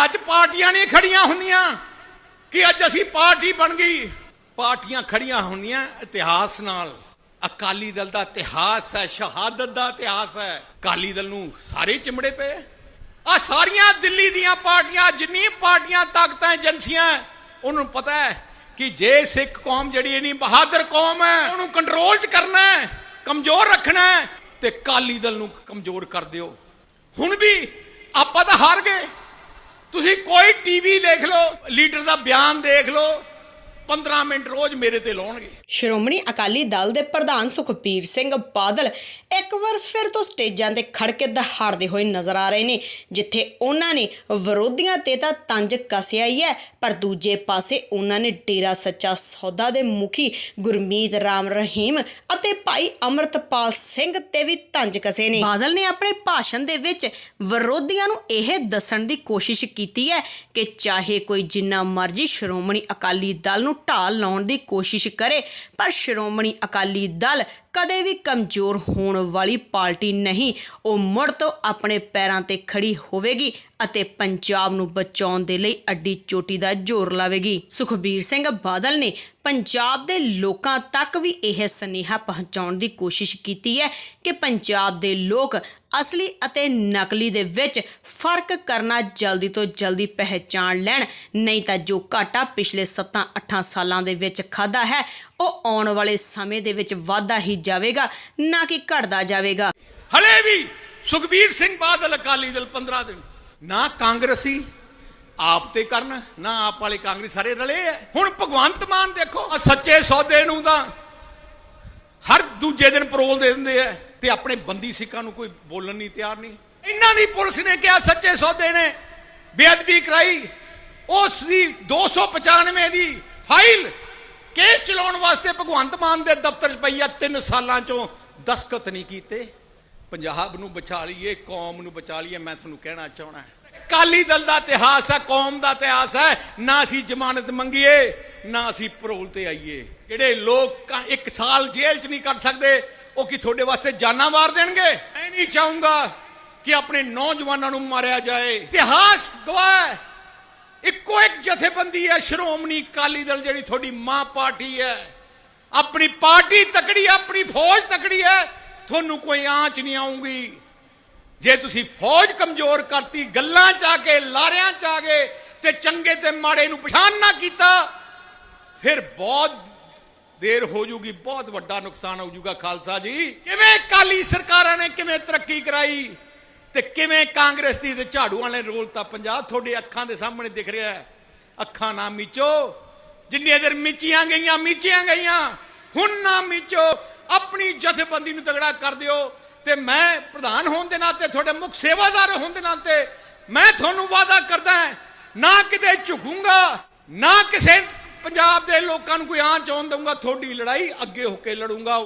ਇਤਿਹਾਸ 'ਚ ਪਾਰਟੀਆਂ ਨਹੀਂ ਖੜੀਆਂ ਹੁੰਦੀਆਂ ਕਿ ਅੱਜ ਅਸੀਂ ਪਾਰਟੀ ਬਣ ਗਈ। ਪਾਰਟੀਆਂ ਖੜੀਆਂ ਹੁੰਦੀਆਂ ਇਤਿਹਾਸ ਨਾਲ। ਅਕਾਲੀ ਦਲ ਦਾ ਇਤਿਹਾਸ ਹੈ, ਸ਼ਹਾਦਤ ਦਾ ਇਤਿਹਾਸ ਹੈ। ਅਕਾਲੀ ਦਲ ਨੂੰ ਸਾਰੇ ਚਿਮੜੇ ਪਏ। ਆ ਸਾਰੀਆਂ ਦਿੱਲੀ ਦੀਆਂ ਪਾਰਟੀਆਂ, ਜਿੰਨੀ ਪਾਰਟੀਆਂ ਤਾਕਤਾਂ ਏਜੰਸੀਆਂ ਉਹਨੂੰ ਪਤਾ ਹੈ ਕਿ ਜੇ ਸਿੱਖ ਕੌਮ ਜਿਹੜੀ ਇਨੀ ਬਹਾਦਰ ਕੌਮ ਹੈ, ਉਹਨੂੰ ਕੰਟਰੋਲ 'ਚ ਕਰਨਾ ਹੈ, ਕਮਜ਼ੋਰ ਰੱਖਣਾ ਹੈ, ਤੇ ਅਕਾਲੀ ਦਲ ਨੂੰ ਕਮਜ਼ੋਰ ਕਰ ਦਿਓ। ਹੁਣ ਵੀ ਆਪਾਂ ਤਾਂ ਹਾਰ ਗਏ। ਤੁਸੀਂ ਕੋਈ ਟੀਵੀ ਦੇਖ ਲਓ ਲੀਡਰ ਦਾ ਬਿਆਨ ਦੇਖ ਲਓ 15 ਮਿੰਟ ਰੋਜ਼ ਮੇਰੇ ਤੇ ਲਾਉਣਗੇ। ਸ਼੍ਰੋਮਣੀ ਅਕਾਲੀ ਦਲ ਦੇ ਪ੍ਰਧਾਨ ਸੁਖਬੀਰ ਸਿੰਘ ਬਾਦਲ ਇੱਕ ਵਾਰ ਫਿਰ ਤੋਂ ਸਟੇਜਾਂ ਤੇ ਖੜ ਕੇ ਦਹਾੜਦੇ ਹੋਏ ਨਜ਼ਰ ਆ ਰਹੇ ਨੇ ਜਿੱਥੇ ਉਹਨਾਂ ਨੇ ਵਿਰੋਧੀਆਂ ਤੇ ਤਾਂ ਤੰਜ ਕੱਸਿਆ ਹੀ ਹੈ ਪਰ ਦੂਜੇ ਪਾਸੇ ਉਹਨਾਂ ਨੇ ਡੇਰਾ ਸੱਚਾ ਸੌਦਾ ਦੇ ਮੁਖੀ ਗੁਰਮੀਤ ਰਾਮ ਰਹੀਮ ਅਤੇ ਭਾਈ ਅਮਰਤਪਾਲ ਸਿੰਘ ਤੇ ਵੀ ਤੰਜ ਕਸੇ ਨੇ। ਬਾਦਲ ਨੇ ਆਪਣੇ ਭਾਸ਼ਣ ਦੇ ਵਿੱਚ ਵਿਰੋਧੀਆਂ ਨੂੰ ਇਹ ਦੱਸਣ ਦੀ ਕੋਸ਼ਿਸ਼ ਕੀਤੀ ਹੈ ਕਿ ਚਾਹੇ ਕੋਈ ਜਿੰਨਾ ਮਰਜ਼ੀ ਸ਼੍ਰੋਮਣੀ ਅਕਾਲੀ ਦਲ ਨੂੰ ਢਾਲ ਲਾਉਣ ਦੀ ਕੋਸ਼ਿਸ਼ ਕਰੇ, ਪਰ ਸ਼੍ਰੋਮਣੀ ਅਕਾਲੀ ਦਲ ਕਦੇ ਵੀ ਕਮਜ਼ੋਰ ਹੋਣ ਵਾਲੀ ਪਾਰਟੀ ਨਹੀਂ। ਉਹ ਮੁੜ ਤੋਂ ਆਪਣੇ ਪੈਰਾਂ ਤੇ ਖੜੀ ਹੋਵੇਗੀ ਅਤੇ ਪੰਜਾਬ ਨੂੰ ਬਚਾਉਣ ਦੇ ਲਈ ਅੱਡੀ ਚੋਟੀ ਦਾ ਜ਼ੋਰ ਲਾਵੇਗੀ। ਸੁਖਬੀਰ ਸਿੰਘ ਬਾਦਲ ਨੇ ਪੰਜਾਬ ਦੇ ਲੋਕਾਂ ਤੱਕ ਵੀ ਇਹ ਸੁਨੇਹਾ ਪਹੁੰਚਾਉਣ ਦੀ ਕੋਸ਼ਿਸ਼ ਕੀਤੀ ਹੈ ਕਿ ਪੰਜਾਬ ਦੇ ਲੋਕ ਅਸਲੀ ਅਤੇ ਨਕਲੀ ਦੇ ਵਿੱਚ ਫ਼ਰਕ ਕਰਨਾ ਜਲਦੀ ਤੋਂ ਜਲਦੀ ਪਹਿਚਾਣ ਲੈਣ। ਨਹੀਂ ਤਾਂ ਜੋ ਘਾਟਾ ਪਿਛਲੇ 7-8 ਸਾਲਾਂ ਦੇ ਵਿੱਚ ਖਾਦਾ ਹੈ, ਉਹ ਆਉਣ ਵਾਲੇ ਸਮੇਂ ਦੇ ਵਿੱਚ ਵਾਧਾ ਹੀ ਜਾਵੇਗਾ, ਨਾ ਕਿ ਘਟਦਾ ਜਾਵੇਗਾ। ਹਲੇ ਵੀ ਸੁਖਬੀਰ ਸਿੰਘ ਬਾਦਲ ਅਕਾਲੀ ਦਲ 15 ਦਿਨ, ਨਾ ਕਾਂਗਰਸੀ ਆਪ ਤੇ ਕਰਨ, ਨਾ ਆਪ ਵਾਲੇ ਕਾਂਗਰਸ ਸਾਰੇ ਰਲੇ ਐ। ਹੁਣ ਭਗਵੰਤ ਮਾਨ ਦੇਖੋ, ਆਹ ਸੱਚੇ ਸੌਦੇ ਨੂੰ ਤਾਂ ਹਰ ਦੂਜੇ ਦਿਨ ਪਰੋਲ ਦੇ ਦਿੰਦੇ ਐ ਤੇ ਆਪਣੇ ਬੰਦੀ ਸਿੱਖਾਂ ਨੂੰ ਕੋਈ ਬੋਲਣ ਨਹੀਂ ਤਿਆਰ ਨਹੀਂ। ਇਹਨਾਂ ਦੀ ਪੁਲਿਸ ਨੇ ਕਿਹਾ ਸੱਚੇ ਸੌਦੇ ਨੇ, ਬੇਅਦਬੀ ਕਰਾਈ, ਉਸ ਦੀ 295 ਦੀ ਫਾਈਲ ਕੇਸ ਚਲਾਉਣ ਵਾਸਤੇ ਭਗਵੰਤ ਮਾਨ ਦੇ ਦਫ਼ਤਰ 'ਚ ਪਈ ਆ 3 ਸਾਲਾਂ ਚੋਂ ਦਸਖਤ ਨਹੀਂ ਕੀਤੇ। ਪੰਜਾਬ ਨੂੰ ਬਚਾ ਲਈਏ, ਕੌਮ ਨੂੰ ਬਚਾ ਲਈਏ, ਮੈਂ ਤੁਹਾਨੂੰ ਕਹਿਣਾ ਚਾਹਣਾ ਕਾਲੀ ਦਲ ਦਾ ਇਤਿਹਾਸ ਹੈ ਕੌਮ ਦਾ ਇਤਿਹਾਸ ਹੈ। ਨਾ ਅਸੀਂ ਜ਼ਮਾਨਤ ਮੰਗੀਏ ਨਾ ਅਸੀਂ ਪਰੋਲ ਤੇ ਆਈਏ। ਜਿਹੜੇ ਲੋਕ ਇੱਕ ਸਾਲ ਜੇਲ੍ਹ 'ਚ ਨਹੀਂ ਕੱਟ ਸਕਦੇ ਉਹ ਕੀ ਤੁਹਾਡੇ ਵਾਸਤੇ ਜਾਨਾਂ ਮਾਰ ਦੇਣਗੇ? ਮੈਂ ਨਹੀਂ ਚਾਹੂੰਗਾ ਕਿ ਆਪਣੇ ਨੌਜਵਾਨਾਂ ਨੂੰ ਮਾਰਿਆ ਜਾਏ। ਇਤਿਹਾਸ ਗਵਾਹ ਇੱਕੋ ਇੱਕ ਜਥੇਬੰਦੀ ਹੈ ਸ਼੍ਰੋਮਣੀ ਅਕਾਲੀ ਦਲ ਜਿਹੜੀ ਤੁਹਾਡੀ ਮਾਂ ਪਾਰਟੀ ਹੈ। ਆਪਣੀ ਪਾਰਟੀ ਤਕੜੀ ਹੈ, ਆਪਣੀ ਫੌਜ ਤਕੜੀ ਹੈ। ਤੁਹਾਨੂੰ ਕੋਈ ਆਂਚ ਨਹੀਂ ਆਉਂਗੀ ਜੇ ਤੁਸੀਂ ਫੌਜ ਕਮਜ਼ੋਰ ਕਰਤੀ, ਗੱਲਾਂ ਚ ਆ ਕੇ ਲਾਰਿਆਂ ਚ ਆ ਗਏ, ਤੇ ਚੰਗੇ ਤੇ ਮਾੜੇ ਨੂੰ ਪਛਾਣ ਨਾ ਕੀਤਾ, ਫਿਰ ਬਹੁਤ ਦੇਰ ਹੋ ਜੂਗੀ, ਬਹੁਤ ਵੱਡਾ ਨੁਕਸਾਨ ਹੋ ਜੂਗਾ, ਖਾਲਸਾ ਜੀ। ਕਿਵੇਂ ਕਾਲੀ ਸਰਕਾਰਾਂ ਨੇ ਕਿਵੇਂ ਤਰੱਕੀ ਕਰਾਈ? ਤੇ ਕਿਵੇਂ ਕਾਂਗਰਸ ਦੀ ਤੇ ਝਾੜੂ ਵਾਲੇ ਰੋਲ ਤਾਂ ਪੰਜਾਬ ਤੁਹਾਡੇ ਅੱਖਾਂ ਦੇ ਸਾਹਮਣੇ ਦਿਖ ਰਿਹਾ ਹੈ। ਅੱਖਾਂ ਨਾ ਮੀਚੋ। ਜਿੰਨੇ ਦੇਰ ਮੀਚੀਆਂ ਗਈਆਂ ਮੀਚੀਆਂ ਗਈਆਂ। ਹੁਣ ਨਾ ਮੀਚੋ। ਆਪਣੀ ਜਥੇਬੰਦੀ ਨੂੰ ਤਗੜਾ ਕਰ ਦਿਓ। ਤੇ ਮੈਂ ਪ੍ਰਧਾਨ ਹੋਣ ਦੇ ਨਾਤੇ, ਤੁਹਾਡੇ ਮੁੱਖ ਸੇਵਾਦਾਰ ਹੋਣ ਦੇ ਨਾਤੇ ਮੈਂ ਤੁਹਾਨੂੰ ਵਾਅਦਾ ਕਰਦਾ ਨਾ ਕਿਤੇ ਝੁਕੂੰਗਾ, ਨਾ ਕਿਸੇ ਪੰਜਾਬ ਦੇ ਲੋਕਾਂ ਨੂੰ ਕੋਈ ਆਂਚ ਆਉਣ ਦਊਂਗਾ, ਤੁਹਾਡੀ ਲੜਾਈ ਅੱਗੇ ਹੋ ਕੇ ਲੜੂੰਗਾ।